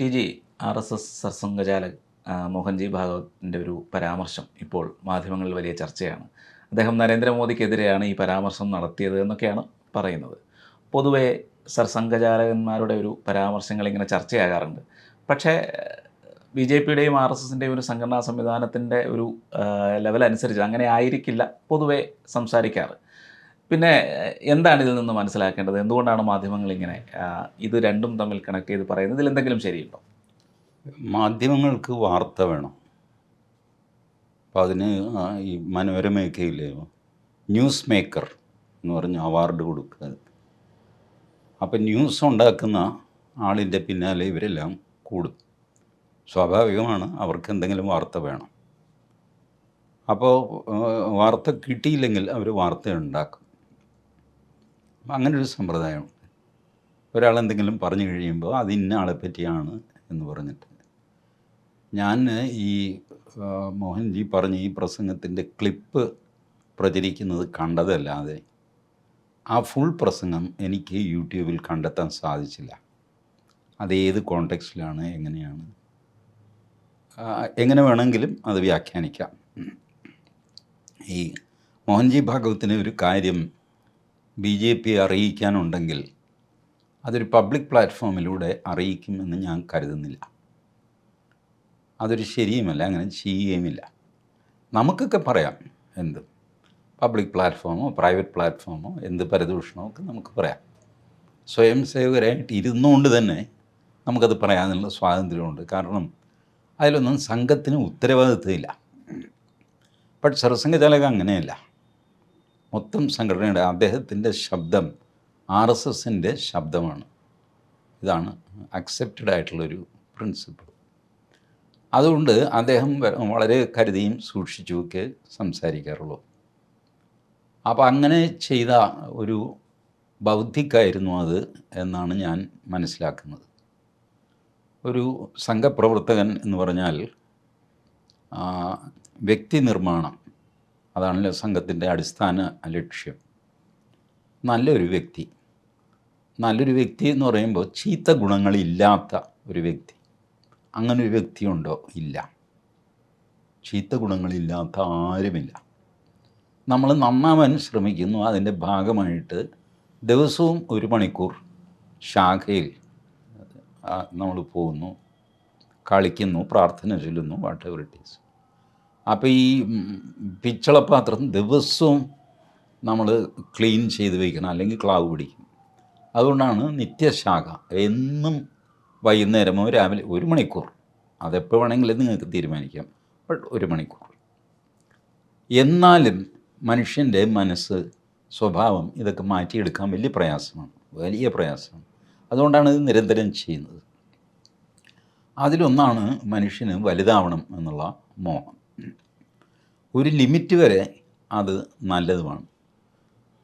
T G R S S sarsanghchalak Mohanji ഭാഗവത്തിന്റെ ഒരു പരാമർശം ഇപ്പോൾ മാധ്യമങ്ങളിൽ വലിയ ചർച്ചയാണ്. അദ്ദേഹം നരേന്ദ്രമോദിക്കെതിരെയാണ് ഈ പരാമർശം നടത്തിയത് എന്നൊക്കെയാണ് പറയുന്നത്. പൊതുവെ സർസംഘചാലകന്മാരുടെ ഒരു പരാമർശങ്ങൾ ഇങ്ങനെ ചർച്ചയാകാറുണ്ട്. പക്ഷേ ബി ജെ പിയുടെയും ആർ എസ് എസിന്റെയും ഒരു സംഘടനാ സംവിധാനത്തിന്റെ ഒരു ലെവൽ അനുസരിച്ച് അങ്ങനെ ആയിരിക്കില്ല പൊതുവെ സംസാരിക്കാറ്. പിന്നെ എന്താണ് ഇതിൽ നിന്ന് മനസ്സിലാക്കേണ്ടത്? എന്തുകൊണ്ടാണ് മാധ്യമങ്ങൾ ഇങ്ങനെ ഇത് രണ്ടും തമ്മിൽ കണക്ട് ചെയ്ത് പറയുന്നത്? ഇതിൽ എന്തെങ്കിലും ശരിയുണ്ടോ? മാധ്യമങ്ങൾക്ക് വാർത്ത വേണം. അപ്പോൾ അതിന് ഈ മനോരമയൊക്കെ ന്യൂസ് മേക്കർ എന്ന് പറഞ്ഞ് അവാർഡ് കൊടുക്കുക. അപ്പം ന്യൂസ് ഉണ്ടാക്കുന്ന ആളിന്റെ പിന്നാലെ ഇവരെല്ലാം കൂടും. സ്വാഭാവികമാണ് അവർക്ക് എന്തെങ്കിലും വാർത്ത വേണം. അപ്പോൾ വാർത്ത കിട്ടിയില്ലെങ്കിൽ അവർ വാർത്ത ഉണ്ടാക്കും. അങ്ങനെ ഒരു സമ്പ്രദായമുണ്ട് ഒരാൾ എന്തെങ്കിലും പറഞ്ഞു കഴിയുമ്പോൾ അത് ഇന്ന ആളെ പറ്റിയാണ് എന്ന് പറഞ്ഞിട്ട്. ഞാൻ ഈ മോഹൻജി പറഞ്ഞ ഈ പ്രസംഗത്തിന്റെ ക്ലിപ്പ് പ്രചരിക്കുന്നത് കണ്ടതല്ലാതെ ആ ഫുൾ പ്രസംഗം എനിക്ക് യൂട്യൂബിൽ കണ്ടെത്താൻ സാധിച്ചില്ല. അത് ഏത് കോണ്ടെക്സ്റ്റിലാണ് എങ്ങനെയാണ്? എങ്ങനെ വേണമെങ്കിലും അത് വ്യാഖ്യാനിക്കാം. ഈ മോഹൻജി ഭാഗവത്തിന് ഒരു കാര്യം ബി ജെ പി അറിയിക്കാനുണ്ടെങ്കിൽ അതൊരു പബ്ലിക് പ്ലാറ്റ്ഫോമിലൂടെ അറിയിക്കുമെന്ന് ഞാൻ കരുതുന്നില്ല. അതൊരു ശരിയുമല്ല അങ്ങനെ ചെയ്യുകയുമില്ല. നമുക്കൊക്കെ പറയാം എന്ത്? പബ്ലിക് പ്ലാറ്റ്ഫോമോ പ്രൈവറ്റ് പ്ലാറ്റ്ഫോമോ എന്ത് പരദൂഷണമോ ഒക്കെ നമുക്ക് പറയാം. സ്വയം സേവകരായിട്ട് ഇരുന്നുകൊണ്ട് തന്നെ നമുക്കത് പറയാനുള്ള സ്വാതന്ത്ര്യമുണ്ട്. കാരണം അതിലൊന്നും സംഘത്തിന് ഉത്തരവാദിത്വമില്ല. പക്ഷെ സർസംഘചാലക അങ്ങനെയല്ല. മൊത്തം സംഘടനയുടെ അദ്ദേഹത്തിന്റെ ശബ്ദം ആർ എസ് എസിന്റെ ശബ്ദമാണ്. ഇതാണ് അക്സെപ്റ്റഡ് ആയിട്ടുള്ളൊരു പ്രിൻസിപ്പിൾ അതുകൊണ്ട് അദ്ദേഹം വളരെ കരുതിയും സൂക്ഷിച്ചുമൊക്കെ സംസാരിക്കാറുള്ളൂ. അപ്പോൾ അങ്ങനെ ചെയ്ത ഒരു ബൗദ്ധിക്കായിരുന്നു അത് എന്നാണ് ഞാൻ മനസ്സിലാക്കുന്നത്. ഒരു സംഘപ്രവർത്തകൻ എന്ന് പറഞ്ഞാൽ വ്യക്തി നിർമ്മാണം. അതാണല്ലോ സംഘത്തിന്റെ അടിസ്ഥാന ലക്ഷ്യം. നല്ലൊരു വ്യക്തി. നല്ലൊരു വ്യക്തി എന്ന് പറയുമ്പോൾ ചീത്ത ഗുണങ്ങളില്ലാത്ത ഒരു വ്യക്തി. അങ്ങനെ ഒരു വ്യക്തിയുണ്ടോ? ഇല്ല. ചീത്ത ഗുണങ്ങളില്ലാത്ത ആരുമില്ല. നമ്മൾ നന്നാവാൻ ശ്രമിക്കുന്നു. അതിന്റെ ഭാഗമായിട്ട് ദിവസവും ഒരു മണിക്കൂർ ശാഖയിൽ നമ്മൾ പോകുന്നു കളിക്കുന്നു പ്രാർത്ഥന ചൊല്ലുന്നു വാട്ട് എവർ ഇറ്റ് ഈസ് അപ്പോൾ ഈ പിച്ചളപാത്രം ദിവസവും നമ്മൾ ക്ലീൻ ചെയ്ത് വയ്ക്കണം അല്ലെങ്കിൽ ക്ലാവ് പിടിക്കും. അതുകൊണ്ടാണ് നിത്യശാഖ എന്നും വൈകുന്നേരമോ രാവിലെ ഒരു മണിക്കൂർ. അതെപ്പോൾ വേണമെങ്കിലും നിങ്ങൾക്ക് തീരുമാനിക്കാം. ബട്ട് ഒരു മണിക്കൂർ. എന്നാലും മനുഷ്യന്റെ മനസ്സ് സ്വഭാവം ഇതൊക്കെ മാറ്റിയെടുക്കാൻ വലിയ പ്രയാസമാണ്. വലിയ പ്രയാസമാണ്. അതുകൊണ്ടാണ് ഇത് നിരന്തരം ചെയ്യുന്നത്. അതിലൊന്നാണ് മനുഷ്യന് വലുതാവണം എന്നുള്ള മോഹം. ഒരു ലിമിറ്റ് വരെ അത് നല്ലതുമാണ്.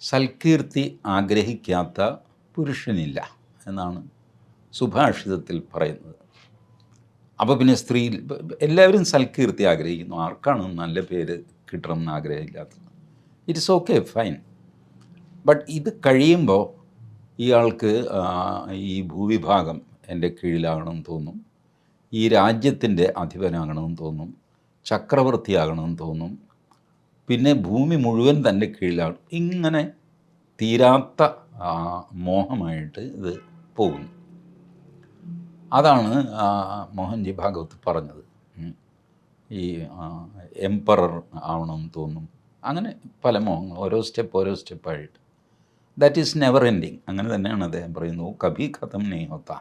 സൽകീർത്തി ആഗ്രഹിക്കാത്ത പുരുഷനില്ല എന്നാണ് സുഭാഷിതത്തിൽ പറയുന്നത്. അപ്പോൾ പിന്നെ സ്ത്രീ എല്ലാവരും സൽകീർത്തി ആഗ്രഹിക്കുന്നു. ആർക്കാണ് നല്ല പേര് കിട്ടണമെന്ന് ആഗ്രഹമില്ലാത്തത്? ഇറ്റ്സ് ഓക്കെ ഫൈൻ ബട്ട് ഇത് കഴിയുമ്പോൾ ഇയാൾക്ക് ഈ ഭൂവിഭാഗം എന്റെ കീഴിലാകണമെന്ന് തോന്നും. ഈ രാജ്യത്തിന്റെ അധിപനാകണമെന്ന് തോന്നും. ചക്രവർത്തിയാകണമെന്ന് തോന്നും. പിന്നെ ഭൂമി മുഴുവൻ തന്റെ കീഴിലാണ്. ഇങ്ങനെ തീരാത്ത മോഹമായിട്ട് ഇത് പോകുന്നു. അതാണ് മോഹൻജി ഭാഗവത് പറഞ്ഞത്. ഈ എംപറർ ആവണമെന്ന് തോന്നും. അങ്ങനെ പല മോഹങ്ങൾ ഓരോ സ്റ്റെപ്പ് ഓരോ സ്റ്റെപ്പായിട്ട്. ദാറ്റ് ഈസ് നെവർ എൻഡിങ് അങ്ങനെ തന്നെയാണ് അദ്ദേഹം പറയുന്നത്. കഭി കഥം നെയ്യോത്ത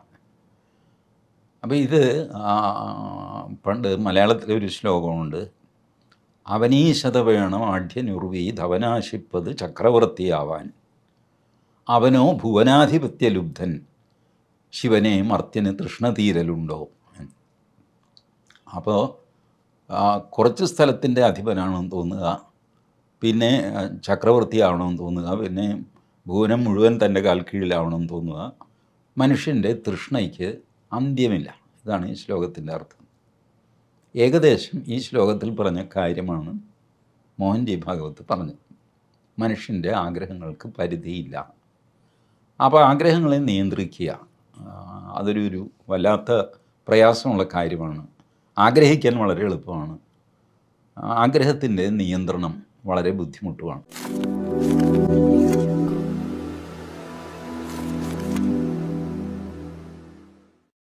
അപ്പോൾ ഇത് പണ്ട് മലയാളത്തിലെ ഒരു ശ്ലോകമുണ്ട്. അവനീശത വേണം ആഢ്യനുർവി ധവനാശിപ്പത് ചക്രവർത്തിയാവാൻ. അവനോ ഭുവനാധിപത്യ ലുബ്ധൻ ശിവനെ മർത്യന് തൃഷ്ണതീരലുണ്ടോ? അപ്പോൾ കുറച്ച് സ്ഥലത്തിന്റെ അധിപനാണെന്ന് തോന്നുക പിന്നെ ചക്രവർത്തിയാവണമെന്ന് തോന്നുക പിന്നെ ഭുവനം മുഴുവൻ തന്റെ കാൽ കീഴിലാവണമെന്ന് തോന്നുക മനുഷ്യന്റെ തൃഷ്ണയ്ക്ക് അന്ത്യമില്ല. ഇതാണ് ഈ ശ്ലോകത്തിന്റെ അർത്ഥം. ഏകദേശം ഈ ശ്ലോകത്തിൽ പറഞ്ഞ കാര്യമാണ് മോഹൻജി ഭാഗവത് പറഞ്ഞത്. മനുഷ്യന്റെ ആഗ്രഹങ്ങൾക്ക് പരിധിയില്ല. അപ്പോൾ ആഗ്രഹങ്ങളെ നിയന്ത്രിക്കുക അതൊരു ഒരു വല്ലാത്ത പ്രയാസമുള്ള കാര്യമാണ്. ആഗ്രഹിക്കാൻ വളരെ എളുപ്പമാണ്. ആഗ്രഹത്തിന്റെ നിയന്ത്രണം വളരെ ബുദ്ധിമുട്ടുമാണ്.